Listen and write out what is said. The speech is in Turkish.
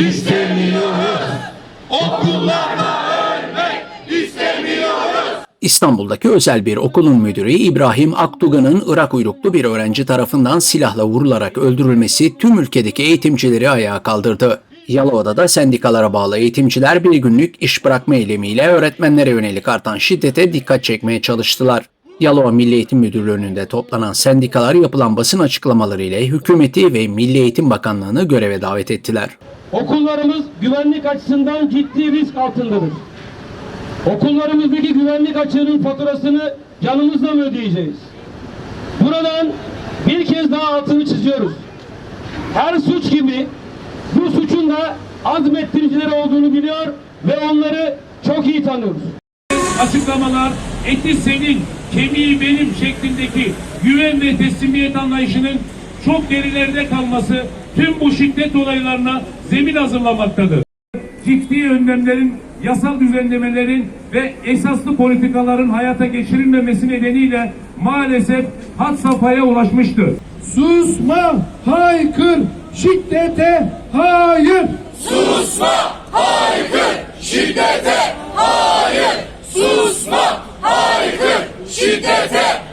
istemiyoruz. Okullarda ölmek istemiyoruz. İstanbul'daki özel bir okulun müdürü İbrahim Aktugan'ın Irak uyruklu bir öğrenci tarafından silahla vurularak öldürülmesi tüm ülkedeki eğitimcileri ayağa kaldırdı. Yalova'da da sendikalara bağlı eğitimciler bir günlük iş bırakma eylemiyle öğretmenlere yönelik artan şiddete dikkat çekmeye çalıştılar. Yalova Milli Eğitim Müdürlüğü'nde önünde toplanan sendikalar yapılan basın açıklamaları ile hükümeti ve Milli Eğitim Bakanlığı'nı göreve davet ettiler. Okullarımız güvenlik açısından ciddi risk altındadır. Okullarımızdaki güvenlik açığının faturasını canımızla mı ödeyeceğiz? Buradan bir kez daha altını çiziyoruz. Her suç gibi bu suçun da azmettiricileri olduğunu biliyor ve onları çok iyi tanıyoruz. açıklamalar eti senin, kemiği benim şeklindeki güven ve teslimiyet anlayışının çok gerilerde kalması tüm bu şiddet olaylarına zemin hazırlamaktadır. Ciddi önlemlerin, yasal düzenlemelerin ve esaslı politikaların hayata geçirilmemesi nedeniyle maalesef had safhaya ulaşmıştır. Susma, haykır, şiddete hayır. Susma, Dirty!